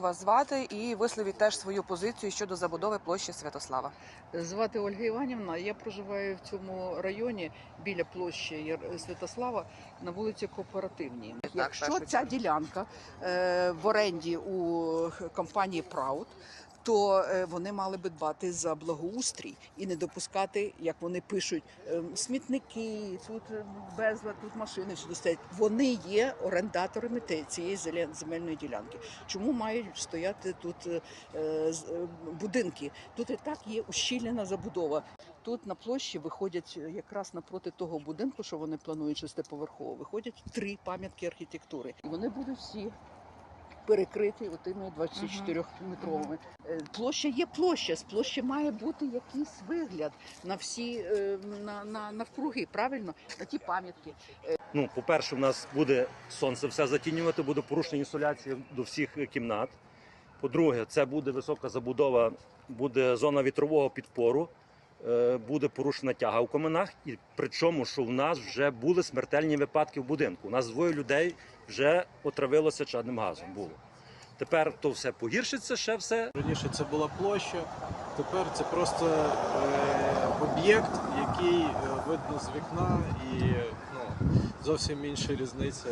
як вас звати, і висловіть теж свою позицію щодо забудови площі Святослава. Звати Ольга Іванівна. Я проживаю в цьому районі біля площі Святослава на вулиці Кооперативній. Якщо ця ділянка е, в оренді у компанії Проут, то е, вони мали би дбати за благоустрій і не допускати, як вони пишуть, е, смітники, тут е, безлад, тут машини всюди стоять. Вони є орендаторами цієї земельної ділянки. Чому мають стояти тут е, будинки? Тут і так є ущільнена забудова. Тут на площі виходять якраз напроти того будинку, що вони планують шестиповерхово, виходять три пам'ятки архітектури. І вони будуть всі перекриті отими 24-метровими. Е, Площа є площа. З площі має бути якийсь вигляд на всі е, на, на навкруги, правильно? На ті пам'ятки. Ну, по-перше, у нас буде сонце все затінювати, буде порушення інсоляції до всіх е, кімнат. По-друге, це буде висока забудова, буде зона вітрового підпору, е, буде порушена тяга в каменах. І причому, що в нас вже були смертельні випадки в будинку. У нас двоє людей вже отравилося чадним газом. Було. Тепер то все погіршиться, ще все Раніше це була площа, тепер це просто е, об'єкт, який е, видно з вікна, і ну, зовсім інша різниця.